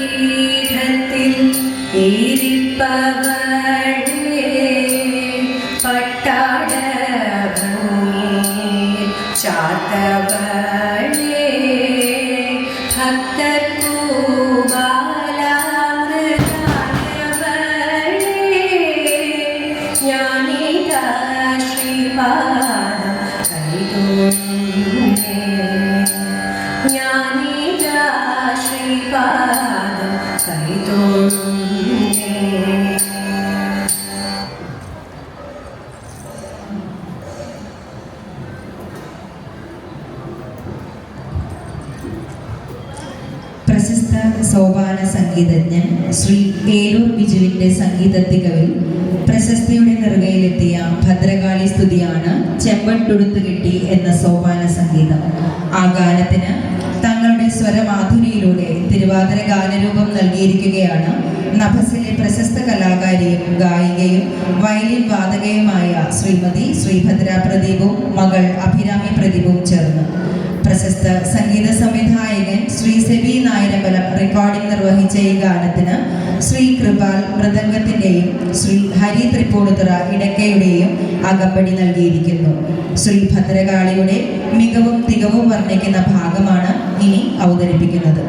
പത്മപീഠത്തിൽ ഇരിപ്പവളേ പ്രശസ്ത സോപാന സംഗീതജ്ഞൻ ശ്രീ ഏലൂർ ബിജുവിന്റെ സംഗീതത്തികവിൽ പ്രശസ്തിയുടെ നിറകയിലെത്തിയ ഭദ്രകാളി സ്തുതിയാണ് ചെമ്പട്ടുടുത്ത് കിട്ടി എന്ന സോപാന സംഗീതം. ആ ഗാനത്തിന് തങ്ങളുടെ സ്വരമാധുരിയിലൂടെ തിരുവാതിര ഗാനരൂപം നൽകിയിരിക്കുകയാണ്. നഭസിലെ പ്രശസ്ത കലാകാരിയും ഗായികയും വയലിൻ വാതകയുമായ ശ്രീമതി ശ്രീഭദ്ര പ്രദീപും മകൾ അഭിരാമി പ്രദീപും ചേർന്ന്. പ്രശസ്ത സംഗീത സംവിധായകൻ ശ്രീ സെബി നായരമ്പലം റെക്കോർഡിംഗ് നിർവഹിച്ച ഈ ഗാനത്തിന് ശ്രീ കൃപാൽ മൃദംഗത്തിന്റെയും ശ്രീ ഹരി തൃപ്പൂണിത്തുറ ഇടക്കയുടെയും അകമ്പടി നൽകിയിരിക്കുന്നു. ശ്രീ ഭദ്രകാളിയുടെ മികവും തികവും വർണിക്കുന്ന ഭാഗമാണ് ഇനി അവതരിപ്പിക്കുന്നത്.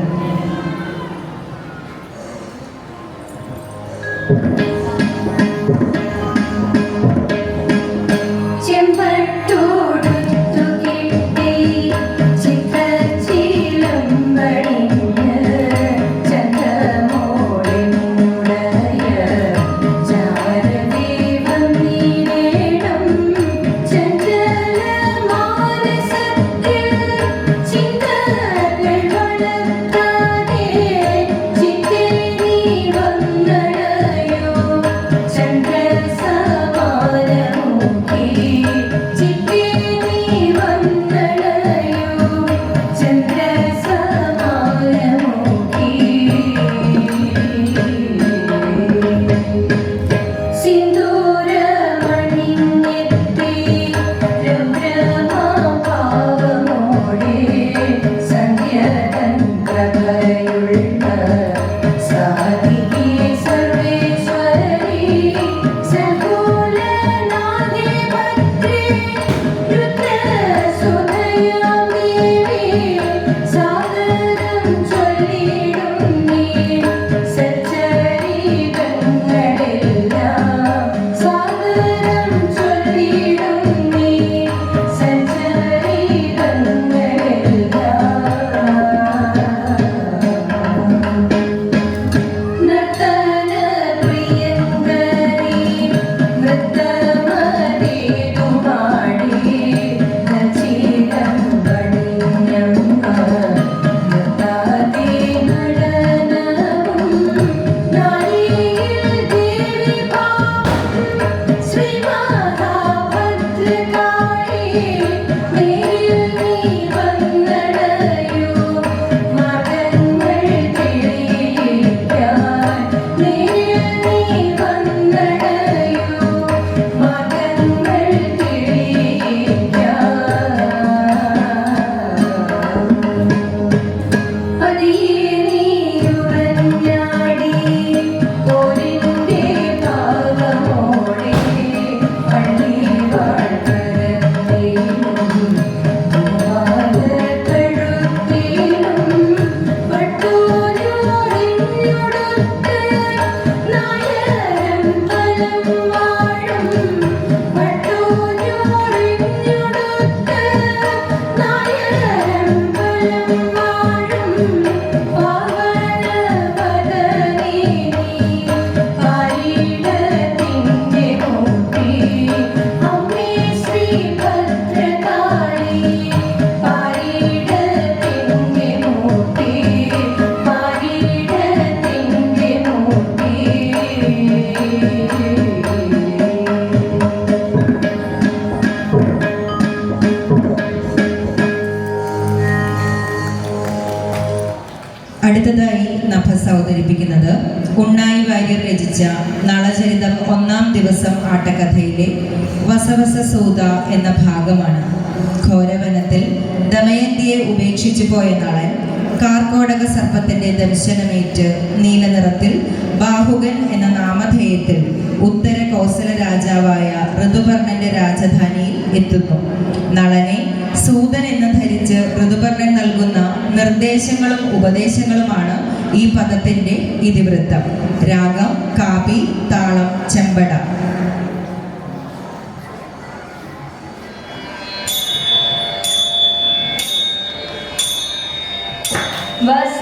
ദിവസം ആട്ടക്കഥയിലെ വസവസ സൂത എന്ന ഭാഗമാണ്. ഘോരവനത്തിൽ ദമയന്തിയെ ഉപേക്ഷിച്ചു പോയ നളൻ കാർക്കോടക സർപ്പത്തിന്റെ ദർശനമേറ്റ് നീലനിറത്തിൽ ബാഹുകൻ എന്ന നാമധേയത്തിൽ ഉത്തര കോസല രാജാവായ ഋതുപർണന്റെ രാജധാനിയിൽ എത്തുന്നു. നളനെ സൂതൻ എന്ന് ധരിച്ച് ഋതുപർണൻ നൽകുന്ന നിർദ്ദേശങ്ങളും ഉപദേശങ്ങളുമാണ് ഈ പദത്തിന്റെ ഇതിവൃത്തം. രാഗം കാപി താളം ചെമ്പട. Was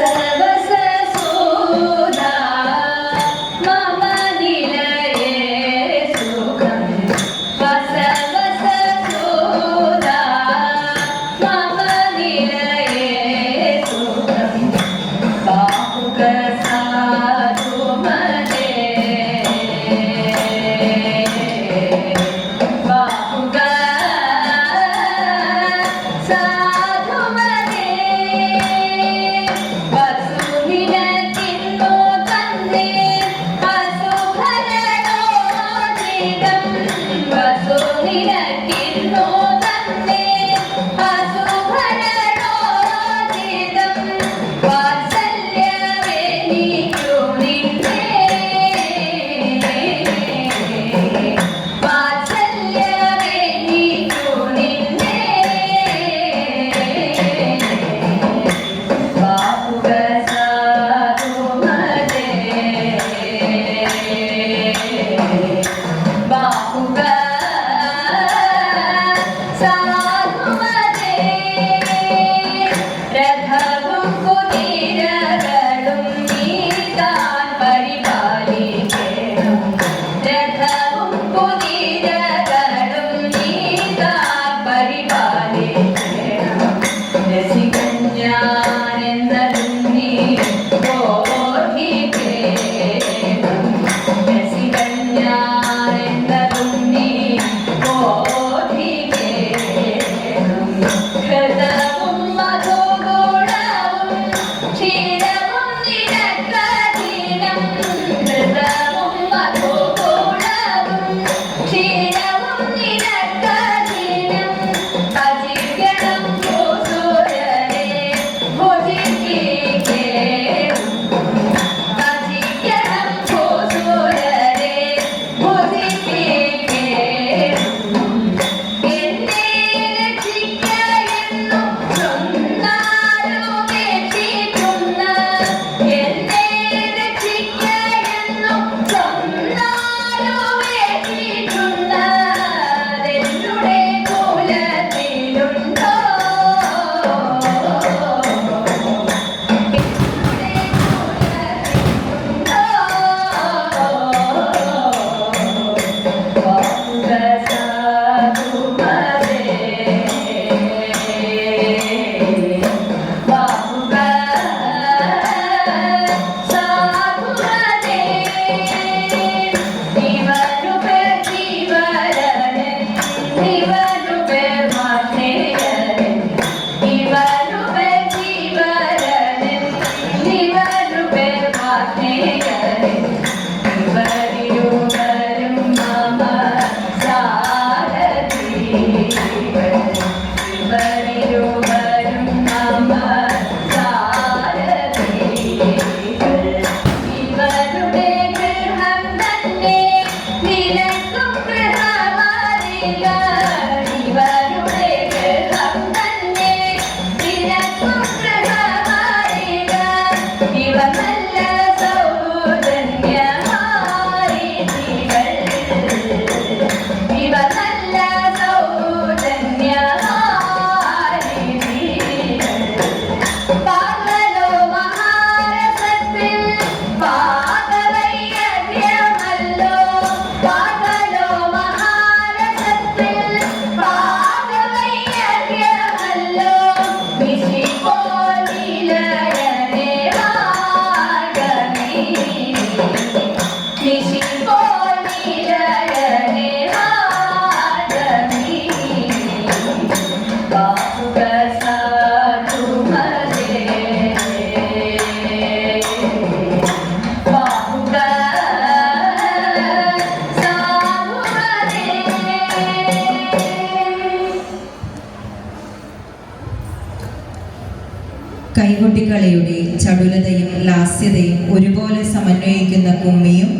കൈകൊട്ടിക്കളിയുടെ ചടുലതയും ലാസ്യതയും ഒരുപോലെ സമന്വയിക്കുന്ന കുമ്മിയും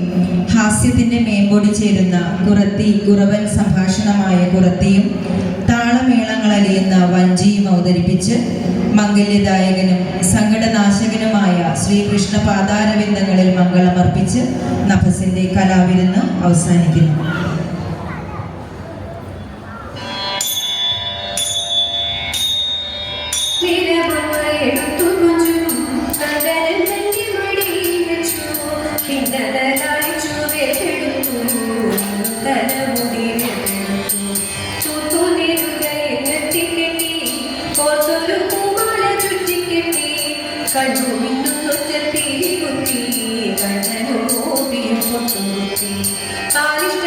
ഹാസ്യത്തിന്റെ മേമ്പൊടി ചേരുന്ന കുറത്തി കുറവൻ സംഭാഷണമായ കുറത്തിയും ഐശ്വര്യദായകനും സങ്കടനാശകനുമായ ശ്രീകൃഷ്ണ പാതാരവിന്ദങ്ങളിൽ മംഗളമർപ്പിച്ച് നഫസിന്റെ കലാവിരുന്ന് അവസാനിക്കുന്നു. stylish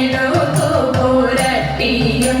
ഇടൂ പോരട്ടിയും